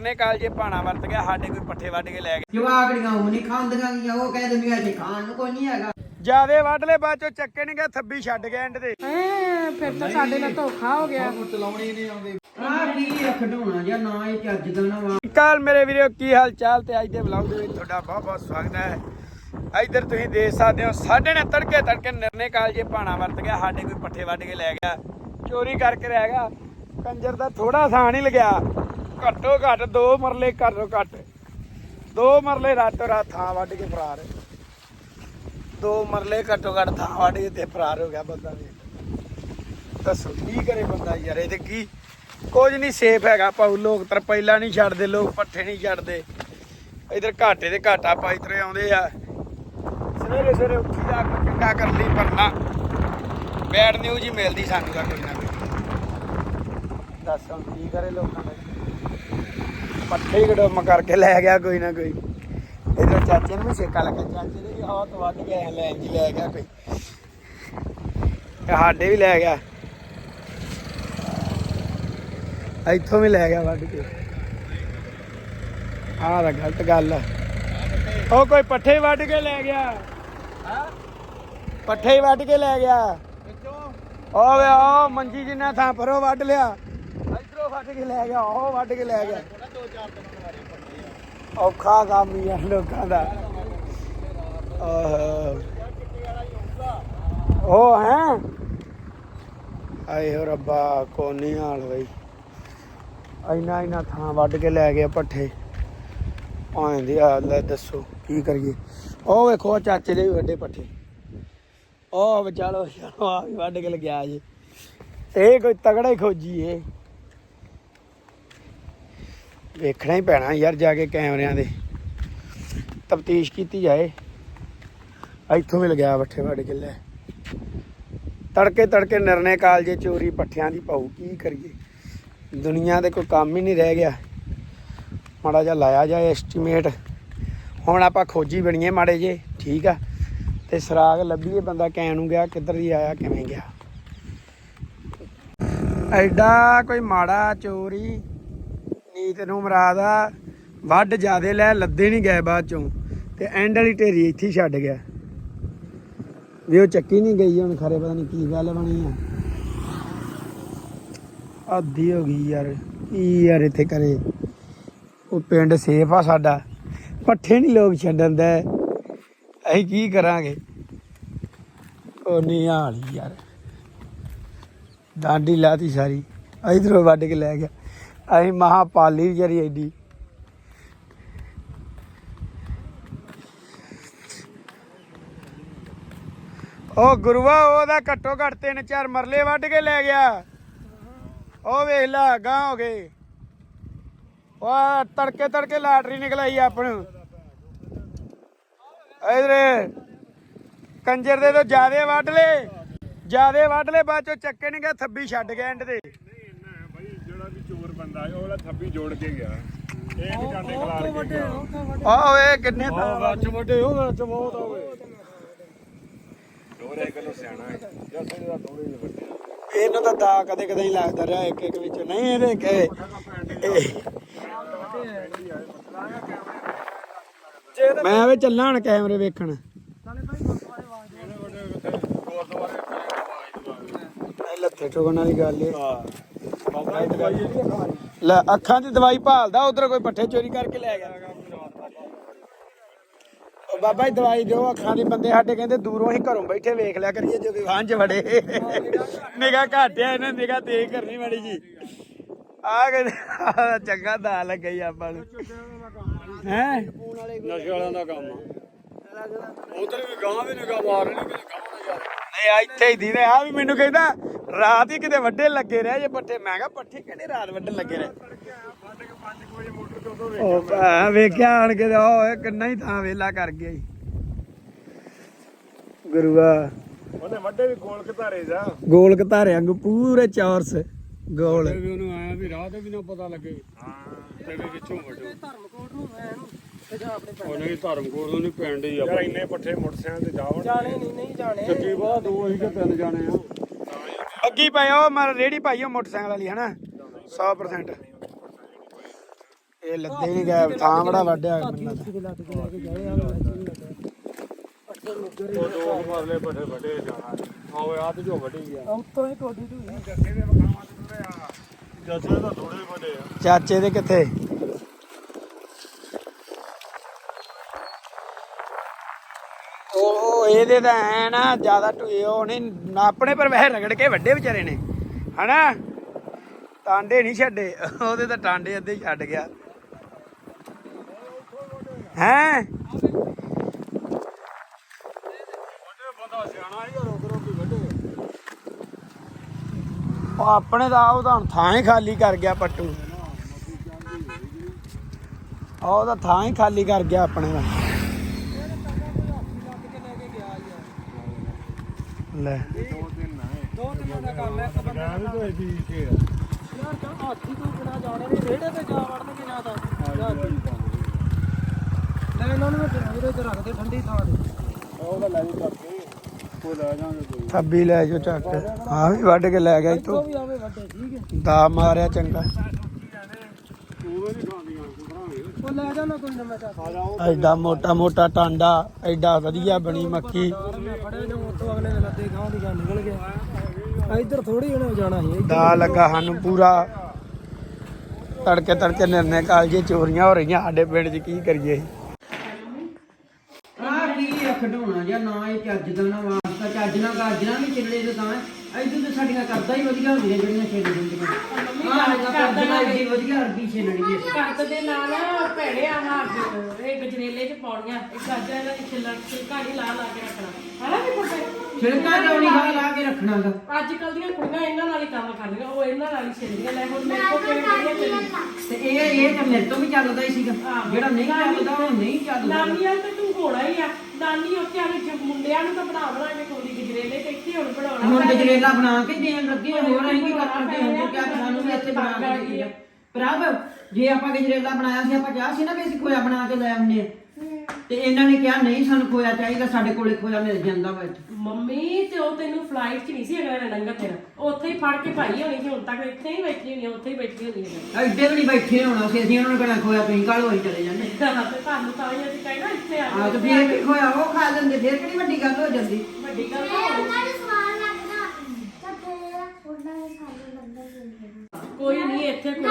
ਨੇ ਕਾਲ ਜੇ ਪਾਣਾ ਵਰਤ ਗਿਆ ਸਾਡੇ ਕੋਈ ਪੱਠੇ ਵੱਢ ਕੇ ਲੈ ਗਏ। ਜਵਾਕੜੀਆਂ ਉਹ ਨਹੀਂ ਖਾਂਦੀਆਂ ਗੀਆਂ ਉਹ ਕਹਿ ਦਿੰਦੀਆਂ ਇੱਥੇ ਖਾਣ ਨੂੰ ਕੋਈ ਨਹੀਂ ਹੈਗਾ। ਜਿਆਦੇ ਵੱਢ ਲੈ ਬਾਅਦ ਚੋਂ ਚੱਕੇ ਨਹੀਂ ਗਏ ਥੱਬੀ ਛੱਡ ਗਏ ਐਂਡ ਤੇ। ਹੈਂ, ਫਿਰ ਤਾਂ ਸਾਡੇ ਨਾਲ ਧੋਖਾ ਹੋ ਗਿਆ। ਆਹ ਕੀ ਆ ਖਡਾਉਣਾ ਜਾਂ ਨਾ ਇਹ ਚੱਜ ਦਾ ਨਾ ਵਾ। ਕਾਲ ਮੇਰੇ ਵੀਰੋ ਕੀ ਹਾਲ ਚਾਲ ਤੇ ਅੱਜ ਦੇ ਵਲੌਗ ਦੇ ਵਿੱਚ ਤੁਹਾਡਾ ਬਹੁਤ ਬਹੁਤ ਸਵਾਗਤ ਹੈ। ਇੱਧਰ ਤੁਸੀਂ ਦੇਖ ਸਕਦੇ ਹੋ ਸਾਡੇ ਨੇ ਤੜਕੇ ਤੜਕੇ ਨਿਰਨੇ ਕਾਲ ਜੇ ਪਾਣਾ ਵਰਤ ਗਿਆ ਸਾਡੇ ਕੋਈ ਪੱਠੇ ਵੱਢ ਕੇ ਲੈ ਗਿਆ। ਚੋਰੀ ਕਰਕੇ ਰਹਿ ਗਿਆ। ਕੰਜਰ ਦਾ ਥੋੜਾ ਥਾਂ ਨਹੀਂ ਲਗਿਆ। ਘੱਟੋ ਘੱਟ ਦੋ ਮਰਲੇ ਘੱਟੋ ਘੱਟ। ਦੋ ਮਰਲੇ ਰਾਤੋਂ ਰਾਤ ਥਾਂ ਵੱਢ ਕੇ ਫਰਾਰ। ਦੋ ਮਰਲੇ ਘੱਟੋ ਘੱਟ ਥਾਂ ਵੱਢ ਕੇ ਤੇ ਫਰਾਰ ਹੋ ਗਿਆ ਬੰਦਾ ਵੀ। ਦੱਸੋ, ਕੀ ਕਰੇ ਬੰਦਾ ਯਾਰ? ਇਹ ਤੇ ਕੀ? ਕੁਝ ਨਹੀਂ ਸੇਫ ਹੈਗਾ ਪਾਉ ਲੋਕ ਪਹਿਲਾਂ ਨਹੀਂ ਛੱਡਦੇ, ਲੋਕ ਪੱਠੇ ਨਹੀਂ ਛੱਡਦੇ। ਇਧਰ ਘਾਟੇ ਦੇ ਘਾਟਾ ਪਾਈ ਤਰੇ ਆਉਂਦੇ ਆ। ਸਵੇਰੇ ਸਵੇਰੇ ਉੱਠੀ ਜਾ ਕੇ ਚੰਗਾ ਕਰ ਲਈ ਪਰਨਾ। ਬੈਡ ਨਿਊਜ਼ ਹੀ ਮਿਲਦੀ ਸਾਨੂੰ ਤਾਂ ਕੋਈ ਨਾ ਕੋਈ। ਦੱਸ ਹੁਣ ਕੀ ਕਰੇ ਲੋਕਾਂ ਦਾ? ਪੱਠੇ ਗੜਮ ਕਰਕੇ ਲੈ ਗਿਆ ਕੋਈ ਨਾ ਕੋਈ। ਇਧਰ ਚਾਚੇ ਨੂੰ ਵੀ ਸੇਕਾ ਲੱਗਾ। ਚਾਚੇ ਦੇ ਵੀ ਆਹ ਤੋਂ ਵੱਧ ਗਿਆ ਲੈ ਜੀ ਲੈ ਗਿਆ ਕੋਈ। ਸਾਡੇ ਵੀ ਲੈ ਗਿਆ। ਇੱਥੋਂ ਵੀ ਲੈ ਗਿਆ ਵੱਢ ਕੇ। ਆਹ ਤਾਂ ਗਲਤ ਗੱਲ ਆ। ਉਹ ਕੋਈ ਪੱਠੇ ਵੱਢ ਕੇ ਲੈ ਗਿਆ। ਹਾਂ? ਪੱਠੇ ਹੀ ਵੱਢ ਕੇ ਲੈ ਗਿਆ। ਵੇ ਉਹ ਮੰਜੀ ਜਿੰਨਾ ਥਾਂ ਪਰੋਂ ਵੱਢ ਲਿਆ। ਇਧਰੋਂ ਵੱਢ ਕੇ ਲੈ ਗਿਆ। ਉਹ ਵੱਢ ਕੇ ਲੈ ਗਿਆ। ਔਖਾ ਕੰਮ ਹੀ ਆ ਲੋਕਾਂ ਦਾ। ਆਹ। ਉਹ ਹੈ? ਆਏ ਹੋ ਰੱਬਾ, ਕੋਨੀ ਹਾਲ ਬਈ। ਇੰਨਾ ਇੰਨਾ ਥਾਂ ਵੱਢ ਕੇ ਲੈ ਗਏ ਪੱਠੇ। ਭਾਂ ਦੀ ਹਾਲ ਦੱਸੋ, ਕੀ ਕਰੀਏ? ਉਹ ਵੇਖੋ ਚਾਚੇ ਦੇ ਵੀ ਵੱਡੇ ਪੱਠੇ। ਉਹ ਵਿਚਾਲੋ ਚਲੋ ਆ ਵੀ ਵੱਢ ਕੇ ਲਗਿਆ ਜੀ। ਇਹ ਕੋਈ ਤਗੜਾ ਹੀ ਖੋਜੀ ਏ। ਵੇਖਣਾ ਹੀ ਪੈਣਾ ਯਾਰ ਜਾ ਕੇ ਕੈਮਰਿਆਂ ਦੇ। ਤਫਤੀਸ਼ ਕੀਤੀ ਜਾਏ। ਇੱਥੋਂ ਵੀ ਲਗਿਆ ਪੱਠੇ ਵੱਢ ਕਿੱਲੇ ਤੜਕੇ ਤੜਕੇ ਨਿਰਣੇ ਕਾਲਜੇ ਚੋਰੀ ਪੱਠਿਆਂ ਦੀ ਪਾਉ ਕੀ ਕਰੀਏ? ਦੁਨੀਆ ਦੇ ਕੋਈ ਕੰਮ ਹੀ ਨਹੀਂ ਰਹਿ ਗਿਆ। ਮਾੜਾ ਜਿਹਾ ਲਾਇਆ ਜਾਏ ਐਸਟੀਮੇਟ ਹੁਣ ਆਪਾਂ ਖੋਜੀ ਬਣੀਏ ਮਾੜੇ ਜੇ ਠੀਕ ਆ। ਤੇ ਸਰਾਗ ਲੱਭੀਏ ਬੰਦਾ ਕੈਂ ਨੂੰ ਗਿਆ, ਕਿੱਧਰ ਦੀ ਆਇਆ, ਕਿਵੇਂ ਗਿਆ। ਐਡਾ ਕੋਈ ਮਾੜਾ ਚੋਰੀ ਤੈਨੂੰ ਮਰਾਦ ਆ ਵੱਡ ਜਿਆਦੇ ਲੈ, ਲੱਦੇ ਨਹੀਂ ਗਏ ਬਾਅਦ ਚੋਂ। ਤੇ ਐਂਡ ਵਾਲੀ ਢੇਰੀ ਇੱਥੇ ਛੱਡ ਗਿਆ। ਵੀ ਉਹ ਚੱਕੀ ਨਹੀਂ ਗਈ, ਹੁਣ ਖਰੇ ਪਤਾ ਨਹੀਂ ਕੀ ਗੱਲ ਬਣੀ ਆ। ਆਦੀ ਹੋ ਗਈ ਯਾਰ, ਕੀ ਯਾਰ ਇੱਥੇ ਕਰੇ। ਉਹ ਪਿੰਡ ਸੇਫ ਆ ਸਾਡਾ। ਪੱਠੇ ਨਹੀਂ ਲੋਕ ਛੱਡਣ ਦੇ। ਅਸੀਂ ਕੀ ਕਰਾਂਗੇ? ਉਹ ਨਹੀਂ ਹਾਲੀ ਯਾਰ। ਡਾਂਡੀ ਲਾਤੀ ਸਾਰੀ। ਇਧਰੋਂ ਵੱਢ ਕੇ ਲੈ ਗਿਆ। ਅਸੀਂ ਮਹਾ ਪਾਲੀ ਵਿਚਾਰੀ ਐਡੀ। ਉਹ ਗੁਰੂਆ, ਉਹਦਾ ਘੱਟੋ ਘੱਟ ਤਿੰਨ ਚਾਰ ਮਰਲੇ ਵੱਢ ਕੇ ਲੈ ਗਿਆ। ਉਹ ਵੇਖ ਲੈ ਗਾਂ ਹੋ ਗਏ। ਉਹ ਤੜਕੇ ਤੜਕੇ ਲਾਟਰੀ ਨਿਕਲ ਆਈ ਆਪਣ। ਇਧਰ, ਕੰਜਰ ਦੇ ਤੋਂ ਜਿਆਦੇ ਵੱਢ ਲੈ ਜਿਆਦੇ ਵੱਢ ਲੈ ਬਾਅਦ ਚੋਂ ਚੱਕੇ ਨਹੀਂ ਗਏ, ਥੱਬੀ ਛੱਡ ਗਿਆ ਐਂਡ ਤੇ। ਚੋਰ ਬੰਦਾ ਹੈ ਉਹਦਾ ਥੱਬੀ ਜੋੜ ਕੇ ਗਿਆ। ਇਹ ਨਹੀਂ ਜਾਂਦੇ ਖਲਾਰ ਕੇ ਗਿਆ। ਆਹ ਓਏ ਕਿੰਨੇ ਤਾਂ ਵਿੱਚ ਵੱਡੇ ਹੋ ਵਿੱਚ ਬਹੁਤ ਸਿਆਣਾ ਹੈ। ਜੱਸੇ ਦਾ ਥੋੜੇ ਜਿਹੇ ਵੱਡੇ ਇਹਨੂੰ ਤਾਂ ਦਾ ਕਦੇ ਕਦੇ ਹੀ ਲੱਗਦਾ ਰਿਹਾ ਇੱਕ ਇੱਕ ਵਿੱਚ। ਨਹੀਂ ਇਹਦੇ ਕਿ ਮੈਂ ਵੇ ਚੱਲਾਂ ਹੁਣ ਕੈਮਰੇ ਵੇਖਣ। ਇਹ ਲੱਥੇ ਠੋਕਣ ਵਾਲੀ ਗੱਲ ਏ। ਬਾਬਾ ਜੀ ਦਵਾਈ ਇਹਦੀ ਲੈ ਅੱਖਾਂ ਦੀ ਦਵਾਈ ਭਾਲਦਾ ਉਧਰ ਕੋਈ ਪੱਠੇ ਚੋਰੀ ਕਰਕੇ ਲੈ ਗਿਆ। ਉਹ ਬਾਬਾ ਜੀ ਦਵਾਈ ਦਿਓ ਅੱਖਾਂ ਦੀ ਬੰਦੇ ਸਾਡੇ ਕਹਿੰਦੇ ਦੂਰੋਂ ਹੀ ਘਰੋਂ ਬੈਠੇ ਵੇਖ ਲਿਆ ਕਰੀਏ ਜਦੋਂ ਵਾਹਨ 'ਚ ਵੜੇ। ਨਿਗਾ ਘਾਟਿਆ ਇਹਨਾਂ ਨਿਗਾ ਤੇਜ਼ ਕਰਨੀ ਮਾੜੀ ਜੀ। ਆ ਕੇ ਚੰਗਾ ਦਾ ਲੱਗਾ ਹੀ ਆਪਾਂ ਨੂੰ। ਹੈ? ਨਸ਼ੇ ਵਾਲਿਆਂ ਦਾ ਕੰਮ ਉਧਰ ਵੀ ਗਾਂ ਵੀ ਨਿਗਾ ਮਾਰਨੀ ਕਿ ਗਾਂ ਨਾ ਯਾਰ ਨਹੀਂ ਇੱਥੇ ਹੀ ਦੀਨੇ ਆ ਵੀ ਮੈਨੂੰ ਕਹਿੰਦਾ ਰਾਤ ਹੀ ਕਿਤੇ ਵੱਡੇ ਲੱਗੇ ਰਹੇ ਜੇ ਪੱਠੇ ਮੈਂ ਕਿਹਾ ਪੱਠੇ ਕਿਹੜੇ ਰਾਤ ਵੱਡੇ ਲੱਗੇ ਰਹੇ? ਵੱਡੇ ਕੇ 5 ਵਜੇ ਮੋਟਰ ਤੋਂ ਤੋਂ ਉਹ ਭਾ ਵੇਖਿਆ ਆਣ ਕੇ ਉਹ ਕਿੰਨਾ ਹੀ ਥਾਂ ਵੇਲਾ ਕਰ ਗਿਆ ਈ ਗੁਰੂਆ। ਉਹਨੇ ਵੱਡੇ ਵੀ ਗੋਲ ਘਤਾਰੇ ਜਾ। ਗੋਲ ਘਤਾਰੇ ਵਾਂਗੂ ਪੂਰੇ ਚੌਰਸ ਗੋਲ। ਵੀ ਉਹਨੂੰ ਆਇਆ ਵੀ ਰਾਹ ਤੇ ਵੀ ਨਾ ਪਤਾ ਲੱਗੇ। ਹਾਂ। ਤੇ ਵੀ ਕਿੱਥੋਂ ਵੱਡੋ। ਧਰਮਕੋਟ ਨੂੰ ਮੈਂ ਇਹਨੂੰ ਤੇ ਜਾਂ ਆਪਣੇ ਪਿੰਡ ਉਹ ਨਹੀਂ ਧਰਮਕੋਟ ਤੋਂ ਨਹੀਂ ਪਿੰਡ ਹੀ ਆ ਯਾਰ ਇੰਨੇ ਪੱਠੇ ਮੋਟਰਸਾਈਕਲ ਤੇ ਜਾਵਣ ਜਾਣੇ ਨਹੀਂ ਨਹੀਂ ਜਾਣੇ। ਚੱਕੀ ਬਾਅਦ ਦੋ ਹੀ ਕਿ ਤਿੰਨ ਜਾਣੇ ਆ। ਅੱਗੀ ਪਈ ਉਹ ਮਰ ਰੇੜੀ ਪਾਈ ਉਹ ਮੋਟਰਸਾਈਕਲ ਵਾਲੀ, ਹਨਾ? 100% ਇਹ ਲੱਦੇ ਨਹੀਂ ਗਏ, ਥਾਂ ਬੜਾ ਵੱਡਿਆ ਮੈਨੂੰ ਲੱਗਦਾ। ਉਹ ਦੋ ਮਰਲੇ ਵੱਡੇ ਵੱਡੇ ਜਾਣਾ ਆਵੇ ਆ ਤੇ। ਜੋ ਵੱਡੀ ਗਿਆ ਉੱਤੋਂ ਹੀ ਟੋਡੀ ਢੂਈ ਜੱਸੇ ਦੇ ਵਖਾਵਾਂ ਤੇ ਤੁਰੇ ਆ ਜੱਸੇ ਤਾਂ ਥੋੜੇ ਵੱਡੇ ਆ ਚਾਚੇ ਦੇ ਕਿੱਥੇ? ਉਹ ਇਹਦੇ ਤਾਂ ਐ ਨਾ ਜ਼ਿਆਦਾ ਢੂਏ ਉਹ ਆਪਣੇ ਪਰ ਵੈਸੇ ਰਗੜ ਕੇ ਵੱਡੇ ਵਿਚਾਰੇ ਨੇ। ਹਨਾ? ਟਾਂਡੇ ਨਹੀਂ ਛੱਡੇ। ਉਹਦੇ ਤਾਂ ਟਾਂਡੇ ਅੱਧੇ ਛੱਡ ਗਿਆ। ਹੈ? ਆਪਣੇ ਦਾ ਉਹ ਤਾਂ ਹੁਣ ਥਾਂ ਹੀ ਖਾਲੀ ਕਰ ਗਿਆ ਪੱਟੂ। ਉਹ ਤਾਂ ਥਾਂ ਹੀ ਖਾਲੀ ਕਰ ਗਿਆ ਆਪਣੇ ਦਾ ਲੈ। ਦੋ ਤਿੰਨ ਨਾ ਦੋ ਤਿੰਨਾਂ ਦਾ ਕੰਮ ਹੈ ਇੱਕ ਬੰਦਾ ਮੈਂ ਵੀ ਤਾਂ ਇਹਦੀ ਕੇ ਆ ਯਾਰ ਤਾਂ ਹਾਥੀ ਤੋਂ ਬਿਨਾ ਜਾਣੇ ਨਹੀਂ ਰੇੜੇ ਤੇ ਜਾ ਵੜਦੇ ਨਾ ਤਾਂ ਲੈ ਇਹਨਾਂ ਨੂੰ ਮੈਂ ਤੇ ਰੱਖਦੇ ਠੰਡੀ ਥਾਂ ਤੇ ਉਹਦਾ ਲੈ ਜੀ ਕਰਕੇ ਕੋ। ਲੈ ਜਾਾਂਗੇ ਕੋਈ ਥੱਬੀ ਲੈ ਜੋ ਚੱਕ ਆ ਵੀ ਵੱਢ ਕੇ ਲੈ ਗਿਆ ਉਹ ਇਤੋਂ ਵੀ ਆਵੇ ਵੱਡੇ ਠੀਕ ਹੈ ਦਾ ਮਾਰਿਆ ਚੰਗਾ। ਤੂੰ ਨਹੀਂ ਖਾਂਦੀਆਂ ਬਣਾਵੇ ਉਹ ਲੈ ਜਾਣਾ ਕੋਈ ਨਾ ਮੈਂ ਚੱਕ ਆ ਜਾਓ ਐਡਾ ਮੋਟਾ ਮੋਟਾ ਟਾਂਡਾ, ਐਡਾ ਵਧੀਆ ਬਣੀ ਮੱਕੀ। ਯਾਰ ਮੈਂ ਫੜੇ ਨੇ ਉਤੋਂ ਅਗਲੇ ਦੇ ਲੱਦੇ ਗਾਂ ਦੀ ਗਾਂ ਨਿਕਲ ਗਿਆ ਇੱਧਰ ਥੋੜੀ ਉਹਨੇ ਜਾਣਾ ਸੀ। ਦਾ ਲੱਗਾ ਸਾਨੂੰ ਪੂਰਾ। ਤੜਕੇ ਤੜਕੇ ਨਿਰਨੇ ਕਾਲਜੇ ਚੋਰੀਆਂ ਹੋ ਰਹੀਆਂ ਸਾਡੇ ਪਿੰਡ 'ਚ ਕੀ ਕਰੀਏ? ਆ ਕੀ ਖਡਾਉਣਾ ਜਾਂ ਨਾ ਇਹ ਚੱਜ ਦਾ ਨਾ ਵਾਸਤਾ ਚੱਜ ਨਾਲ ਗਾਜਰਾਂ ਵੀ ਚੱਲੇ ਤੇ ਤਾਂ। ਐਦੂ ਤੇ ਸਾਡੀਆਂ ਕਰਦਾ ਹੀ ਵਧੀਆ ਹੁੰਦੀਆਂ ਜਿਹੜੀਆਂ ਛੇੜ ਦਿੰਦੀਆਂ ਆਹ ਨਾ ਕਰਦਾ ਜੀ ਵਧੀਆ ਅਰਬੀ ਛੇਲਣੀ ਹੈ। ਕੱਟ ਦੇ ਨਾਲ ਭੈੜੇ ਆ ਨਾ ਇਹ ਗਜਰੇਲੇ ਚ ਪਾਉਣੀਆਂ ਇੱਕ ਗਾਜਰ ਇਹਨਾਂ ਦੀ ਛਿੱਲਣ ਛਿਲਕਾ ਨਹੀਂ ਲਾ ਲਾ ਕੇ ਰੱਖਣਾ। ਹਨਾ ਵੀ ਪੁੱਤੇ? ਛਿਲਕਾ ਲਾਉਣੀ ਲਾ ਲਾ ਕੇ ਰੱਖਣਾਗਾ ਅੱਜ ਕੱਲ ਦੀਆਂ ਕੁੜੀਆਂ ਇਹਨਾਂ ਨਾਲ ਹੀ ਕੰਮ ਕਰਦੀਆਂ ਉਹ ਇਹਨਾਂ ਨਾਲ ਹੀ ਛਿਲਦੀਆਂ ਲੈ ਹੁਣ ਮੇਰੇ ਕੋਲ ਕਿਹੜੇ ਕਿਹੜੀਆਂ ਚੱਲੀ ਤੇ ਇਹ ਇਹ ਤਾਂ ਮੇਰੇ ਤੋਂ ਵੀ ਚੱਲਦਾ ਹੀ ਸੀਗਾ। ਜਿਹੜਾ ਨਹੀਂ ਚੱਲਦਾ ਉਹ ਨਹੀਂ ਚੱਲਦਾ। ਨਾਨੀ ਵਾਲ ਤੇ ਤੂੰ ਹੋਣਾ ਹੀ ਆ। ਨਾਨੀ ਉੱਥੇ ਆ ਵਿੱਚ ਮੁੰਡਿਆਂ ਨੂੰ ਤਾਂ ਬਣਾ ਬਣਾ ਕੇ ਖੋਦੀ ਗਜਰੇਲੇ ਹੁਣ ਬਣਾਉਣਾ ਹੁਣ ਗਜਰੇਲਾ ਬਣਾ ਕੇ ਦੇਣ ਲੱਗੇ ਆ, ਹੋਰ ਅਸੀਂ ਕੀ ਕਰਦੇ ਹੁਣ ਕਿਹਾ ਸਾਨੂੰ ਵੀ ਇੱਥੇ ਬਣਾ ਕੇ ਦੇ ਪ੍ਰਭ ਜੇ। ਆਪਾਂ ਗਜਰੇਲਾ ਬਣਾਇਆ ਸੀ ਆਪਾਂ ਕਿਹਾ ਸੀ ਨਾ ਵੀ ਅਸੀਂ ਖੋਇਆ ਬਣਾ ਕੇ ਲੈ ਆਉਂਦੇ ਆ। ਤੇ ਇਹਨਾਂ ਨੇ ਕਿਹਾ ਨਹੀਂ ਸਾਨੂੰ ਖੋਇਆ ਚਾਹੀਦਾ ਸਾਡੇ ਕੋਲੇ ਖੋਇਆ ਮਿਲ ਜਾਂਦਾ ਵਾ ਇੱਥੇ। ਮੰਮੀ ਤੇ ਉਹ ਤੈਨੂੰ ਫਲਾਈਟ 'ਚ ਨਹੀਂ ਸੀ ਅਗਲੇ ਨੇ ਨੰਗਾ ਤੇਰਾ ਉੱਥੇ ਹੀ ਫੜ ਕੇ ਭਾਈ ਹੋਣੀ ਸੀ ਹੁਣ ਤੱਕ ਇੱਥੇ ਹੀ ਬੈਠੀ ਹੋਣੀ ਆ, ਉੱਥੇ ਹੀ ਬੈਠੀ ਹੋਣੀ ਹੈ ਐਡੇ ਵੀ ਨਹੀਂ ਬੈਠੇ ਹੋਣਾ ਸੀ ਅਸੀਂ ਉਹਨਾਂ ਨੂੰ ਕਹਿਣਾ ਖੋਇਆ ਤੁਸੀਂ ਕੱਲ ਹੋਈ ਚਲੇ ਜਾਂਦੇ। ਤੇ ਤੁਹਾਨੂੰ ਤਾਂ ਹੀ ਅਸੀਂ ਕਹਿਣਾ ਇੱਥੇ ਆ ਆ ਤੇ ਫਿਰ ਵੀ ਖੋਇਆ ਉਹ ਖਾ ਲੈਂਦੇ ਫਿਰ ਕਿਹੜੀ ਵੱਡੀ ਗੱਲ ਹੋ ਜਾਂਦੀ? ਵੱਡੀ ਗੱਲ ਤਾਂ ਹੋਣੀ। ਕੋਈ ਨਹੀਂ ਇੱਥੇ ਕੋਈ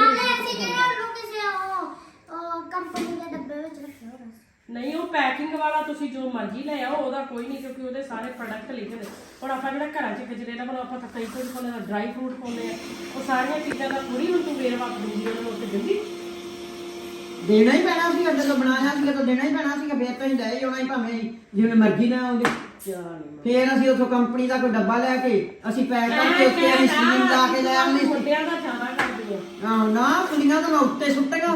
ਨਹੀਂ ਉਹ ਪੈਕਿੰਗ ਵਾਲਾ ਤੁਸੀਂ ਜੋ ਮਰਜ਼ੀ ਲੈ ਆਓ ਉਹਦਾ ਕੋਈ ਨਹੀਂ ਕਿਉਂਕਿ ਉਹਦੇ ਸਾਰੇ ਪ੍ਰੋਡਕਟ ਲਿਖੇ ਨੇ। ਹੁਣ ਆਪਾਂ ਜਿਹੜਾ ਘਰਾਂ 'ਚ ਗਜਰੇਲਾ ਬਣਾਉ ਆਪਾਂ ਤਾਂ ਕਈ ਕੁਝ ਪਾਉਂਦੇ ਆ ਡਰਾਈ ਫਰੂਟ ਪਾਉਂਦੇ ਆ ਉਹ ਸਾਰੀਆਂ ਚੀਜ਼ਾਂ ਦਾ ਥੋੜੀ ਹੁਣ ਤੂੰ ਵੇਰਵਾ ਦੂੰਗੀ ਉਹਨਾਂ ਨੂੰ ਉੱਥੇ ਦਿੰਦੀ। ਦੇਣਾ ਹੀ ਪੈਣਾ ਸੀ ਅੱਡੇ ਤੋਂ ਬਣਾਇਆ ਸੀ ਤਾਂ ਦੇਣਾ ਹੀ ਪੈਣਾ ਸੀ ਫਿਰ ਤਾਂ ਹੀ ਲੈ ਹੀ ਆਉਣਾ ਹੀ ਭਾਵੇਂ ਜਿਵੇਂ ਮਰਜ਼ੀ ਨਾ ਆਉਂਦੇ। ਫਿਰ ਅਸੀਂ ਉਥੋਂ ਕੰਪਨੀ ਦਾ ਕੋਈ ਡੱਬਾ ਲੈ ਕੇ ਅਸੀਂ ਪੈਕ ਕਰਕੇ ਉੱਤੇ ਅਸੀਂ ਸੀਨ ਲਾ ਕੇ ਲੈ ਆਉਂਦੇ ਸੀ। ਮੁੰਡਿਆਂ ਦਾ ਜ਼ਿਆਦਾ ਕਰਦੀ ਆ ਆਹ ਨਾ ਕੁੜੀਆਂ ਤਾਂ ਮੈਂ ਉੱਤੇ ਸੁੱਟੇਗਾ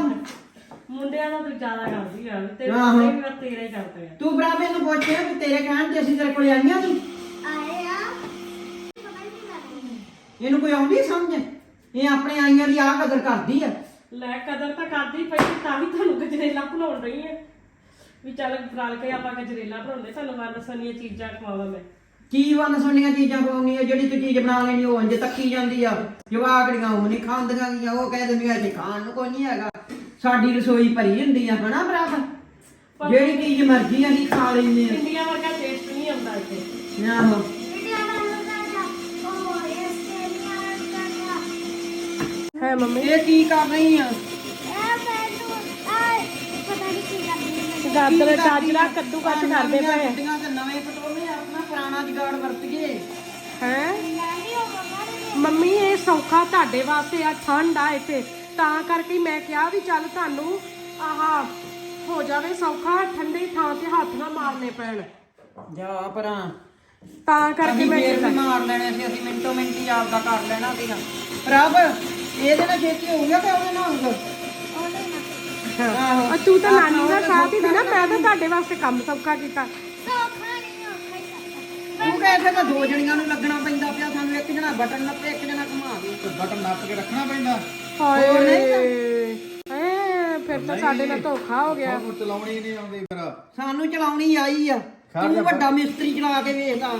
ਮੁੰਡਿਆਂ ਦਾ ਤੂੰ ਜ਼ਿਆਦਾ ਕਰਦੀ ਆ ਤੇਰੇ ਆਹੋ। ਮੁੰਡੇ ਵੀ ਬਸ ਤੇਰੇ ਕਰਦੇ ਆ। ਤੂੰ ਬਰਾਬਰ ਨੂੰ ਪੁੱਛਿਆ ਕਿ ਤੇਰੇ ਕਹਿਣ ਤੇ ਅਸੀਂ ਤੇਰੇ ਕੋਲ ਆਈਆਂ ਤੂੰ? ਇਹਨੂੰ ਕੋਈ ਆਉਂਦੀ ਸਮਝ? ਇਹ ਆਪਣੇ ਆਈਆਂ ਦੀ ਆਹ ਕਦਰ ਕਰਦੀ ਆ। ਲੈ ਕਦਰ ਤਾਂ ਕਰਦੀ ਪਈ ਸੀ, ਤਾਂ ਵੀ ਤੁਹਾਨੂੰ ਗਜਰੇਲਾ ਬਣਾਉਣ ਰਹੀ ਹੈ ਵੀ ਚੱਲ ਰਲ ਕੇ ਆਪਾਂ ਗਜਰੇਲਾ ਬਣਾਉਂਦੇ ਤੁਹਾਨੂੰ ਵੰਨ ਸਨੀਆਂ ਚੀਜ਼ਾਂ ਖਵਾਵਾਂ ਮੈਂ। ਕੀ ਵੰਨ ਸੁਣੀਆਂ ਚੀਜ਼ਾਂ ਖਵਾਉਣੀ ਆ? ਜਿਹੜੀ ਤੂੰ ਚੀਜ਼ ਬਣਾ ਲੈਣੀ ਉਹ ਇੰਜ ਤੱਕੀ ਜਾਂਦੀ ਆ। ਜਵਾਕੜੀਆਂ ਉਹ ਨਹੀਂ ਖਾਂਦੀਆਂ ਗੀਆਂ ਉਹ ਕਹਿ ਦਿੰਦੀਆਂ ਜੇ ਖਾਣ ਨੂੰ ਕੋਈ ਨਹੀਂ ਹੈਗਾ। ਸਾਡੀ ਰਸੋਈ ਭਰੀ ਹੁੰਦੀ ਆ ਹਨਾ ਬਰਾਬਰ ਜਿਹੜੀ ਚੀਜ਼ ਮਰਜ਼ੀ ਅਸੀਂ ਖਾ ਲੈਂਦੇ ਇੰਡੀਆ ਵਰਗਾ ਟੇਸਟ ਨਹੀਂ ਆਉਂਦਾ ਇੱਥੇ। ਆ ਆਹੋ। ਹੈ ਮੰਮੀ। ਇਹ ਕੀ ਕਰ ਰਹੀ ਆ? ਗਾਦਰੇ ਟਾਜਰਾ ਕੱਦੂ ਕੱਚ ਕਰਦੇ ਪਏ ਤੇ ਨਵੇਂ ਪਟੋਲੇ ਆਪਣਾ ਪੁਰਾਣਾ ਜਗਾੜ ਵਰਤੀਏ ਹੈ? ਮੰਮੀ ਇਹ ਸੌਖਾ ਤੁਹਾਡੇ ਵਾਸਤੇ ਆ ਠੰਡ ਆ ਇੱਥੇ। ਤਾਂ ਕਰਕੇ ਮੈਂ ਕਿਹਾ ਵੀ ਚੱਲ ਤੁਹਾਨੂੰ ਆਹ ਹੋ ਜਾਵੇ ਸੌਖਾ ਠੰਡੇ ਥਾਂ ਤੇ ਹੱਥ ਨਾ ਮਾਰਨੇ ਪੈਣ। ਜਾ ਪਰਾਂ ਤਾਂ ਕਰਕੇ ਮੈਂ ਫੇਰ ਮਾਰ ਲੈਣੇ ਸੀ ਅਸੀਂ ਮਿੰਟੋ ਮਿੰਟ ਹੀ ਆਪਦਾ ਕਰ ਲੈਣਾ ਸੀਗਾ। ਰੱਬ ਇਹਦੇ ਨਾਲ ਛੇਤੀ ਹੋ ਗਿਆ ਤੇ ਉਹਦੇ ਨਾਲ? ਹੋਊਗਾ ਆਹੋ। ਆ ਤੂੰ ਤਾਂ ਨਾਨੀ ਦਾ ਸਾਥ ਹੀ ਦੇ ਨਾ ਮੈਂ ਤਾਂ ਤੁਹਾਡੇ ਵਾਸਤੇ ਕੰਮ ਸੌਖਾ ਕੀਤਾ। ਤੂੰ ਕਹਿੰਦਾ ਤਾਂ ਦੋ ਜਣੀਆਂ ਨੂੰ ਲੱਗਣਾ ਪੈਂਦਾ ਪਿਆ ਸਾਨੂੰ ਇੱਕ ਜਣਾ ਬਟਨ ਨੱਪੇ ਇੱਕ ਜਣਾ ਘੁਮਾਵੇ ਬਟਨ ਨੱਪ ਕੇ ਰੱਖਣਾ ਪੈਂਦਾ। ਹਾਏ। ਐ ਫਿਰ ਤਾਂ ਸਾਡੇ ਨਾਲ ਧੋਖਾ ਹੋ ਗਿਆ। ਉਹ ਚਲਾਉਣੀ ਨਹੀਂ ਆਉਂਦੀ ਫਿਰ। ਸਾਨੂੰ ਚਲਾਉਣੀ ਆਈ ਆ। ਤੂੰ ਵੱਡਾ ਮਿਸਤਰੀ ਚਲਾ ਕੇ ਵੇਖਦਾ।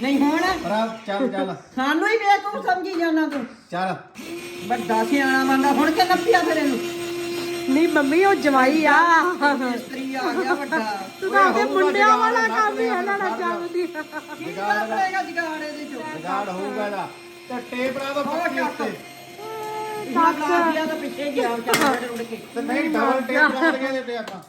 ਨਹੀਂ ਹੁਣ? ਪਰ ਚੱਲ ਚੱਲ। ਸਾਨੂੰ ਹੀ ਬੇਕੂਫ ਸਮਝੀ ਜਾਣਾ ਤੂੰ। ਚੱਲ। ਵੱਡਾ ਸਿਆਣਾ ਮੰਦਾ ਹੁਣ ਕਿ ਨੱਪਿਆ ਫਿਰ ਇਹਨੂੰ? ਨਹੀਂ ਮੰਮੀ ਉਹ ਜਵਾਈ ਆ। ਮਿਸਤਰੀ ਆ ਗਿਆ ਵੱਡਾ। ਤੂੰ ਤਾਂ ਆਪਣੇ ਮੁੰਡਿਆਂ ਵਾਲਾ ਕੰਮ ਹੀ ਇਹਨਾਂ ਨਾਲ ਚੱਲਦੀ ਕਿਹੜਾ ਪੜੇਗਾ ਜਗਾੜ ਇਹਦੇ ਚੋਂ? ਗਾੜ ਹੋਊਗਾ ਇਹਦਾ। ਤੇ ਟੇਪ ਲਾ ਦੋ ਪੱਕੀ ਉੱਤੇ। ਗਿਆ ਤਾਂ ਪਿੱਛੇ ਗਿਆ ਵਿਚਾਰਾ ਰੁੜ ਕੇ। ਤੇ ਨਹੀਂ ਡਬਲ ਟੇਪ ਲਾ ਦੇ ਤੇ ਆਪਾਂ।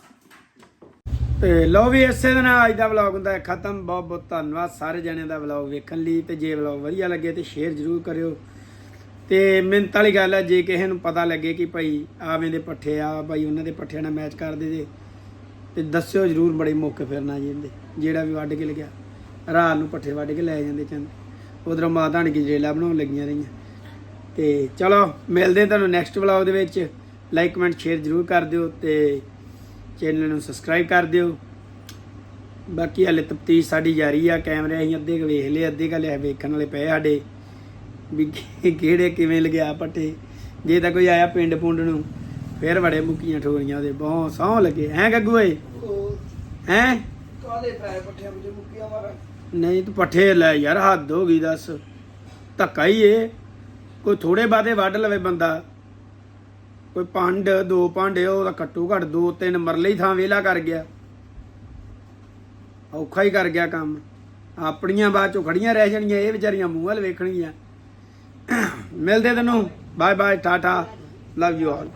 ਤੇ ਲੋ ਵੀ ਇਸੇ ਦੇ ਨਾਲ ਅੱਜ ਦਾ ਵਲੌਗ ਹੁੰਦਾ ਹੈ ਖਤਮ। ਬਹੁਤ ਬਹੁਤ ਧੰਨਵਾਦ ਸਾਰੇ ਜਣਿਆਂ ਦਾ ਵਲੌਗ ਵੇਖਣ ਲਈ ਤੇ ਜੇ ਵਲੌਗ ਵਧੀਆ ਲੱਗੇ ਤੇ ਸ਼ੇਅਰ ਜ਼ਰੂਰ ਕਰਿਓ। ਤੇ ਮਿੰਤ ਵਾਲੀ ਗੱਲ ਹੈ ਜੇ ਕਿਸੇ ਨੂੰ ਪਤਾ ਲੱਗੇ ਕਿ ਭਾਈ ਆਵੇਂ ਦੇ ਪੱਠੇ ਆ ਭਾਈ ਉਹਨਾਂ ਦੇ ਪੱਠਿਆਂ ਨਾਲ ਮੈਚ ਕਰਦੇ ਜੇ ਤੇ ਦੱਸਿਓ ਜ਼ਰੂਰ ਬੜੇ ਮੌਕੇ ਫਿਰਨਾ ਜੀ ਇਹਦੇ। ਜਿਹੜਾ ਵੀ ਵੱਢ ਕੇ ਲਗਿਆ ਰਾਤ ਨੂੰ ਪੱਠੇ ਵੱਢ ਕੇ ਲੈ ਜਾਂਦੇ ਚੰਦ। ਉਧਰੋਂ ਮਾਤਾ ਹਣ ਗਜਰੇਲਾ ਬਣਾਉਣ ਲੱਗੀਆਂ ਰਹੀਆਂ। ਤੇ ਚਲੋ ਮਿਲਦੇ ਤੁਹਾਨੂੰ ਨੈਕਸਟ ਵਲੌਗ ਦੇ ਵਿੱਚ। ਲਾਈਕ ਕਮੈਂਟ ਸ਼ੇਅਰ ਜ਼ਰੂਰ ਕਰ ਦਿਓ ਤੇ ਚੈਨਲ ਨੂੰ ਸਬਸਕ੍ਰਾਈਬ ਕਰ ਦਿਓ। ਬਾਕੀ ਹਲੇ ਤਫਤੀਸ਼ ਸਾਡੀ ਜਾਰੀ ਆ ਕੈਮਰੇ ਅਸੀਂ ਅੱਧੇ ਕੁ ਵੇਖ ਲਏ ਅੱਧੇ ਕਾ ਲਿਆ ਵੇਖਣ ਵਾਲੇ ਪਏ ਸਾਡੇ। ਵੀ ਕਿਹੜੇ ਕਿਵੇਂ ਲਗਿਆ ਪੱਟੇ। ਜੇ ਤਾਂ ਕੋਈ ਆਇਆ ਪਿੰਡ ਪੁੰਡ ਨੂੰ ਫਿਰ ਬੜੇ ਮੁੱਕੀਆਂ ਠੋਰੀਆਂ ਉਹਦੇ ਬਹੁਤ ਸੌਂ ਲੱਗੇ। ਹੈਂ ਗੱਗੂ ਏ ਹੈਂ? ਕਾਦੇ ਪੈਰ ਪੱਠਿਆਂ ਵਿੱਚ ਮੁੱਕੀਆਂ ਮਾਰਾ? ਨਹੀਂ ਤੂੰ ਪੱਠੇ ਲੈ ਯਾਰ ਹੱਦ ਹੋ ਗਈ ਦੱਸ। ਧੱਕਾ ਹੀ ਏ ਕੋਈ ਥੋੜੇ ਬਾਦੇ ਵੱਢ ਲਵੇ ਬੰਦਾ। ਕੋਈ ਪੰਡ, ਦੋ ਭਾਂਡੇ, ਉਹਦਾ ਘੱਟੋ ਘੱਟ ਦੋ ਤਿੰਨ ਮਰਲੇ ਹੀ ਥਾਂ ਵੇਲਾ ਕਰ ਗਿਆ। ਔਖਾ ਹੀ ਕਰ ਗਿਆ ਕੰਮ। ਆਪਣੀਆਂ ਬਾਅਦ ਚੋਂ ਖੜੀਆਂ ਰਹਿ ਜਾਣੀਆਂ ਇਹ ਵਿਚਾਰੀਆਂ ਮੂੰਹ ਵੱਲ ਵੇਖਣਗੀਆਂ। ਮਿਲਦੇ ਤੈਨੂੰ। Bye bye tata. Love you all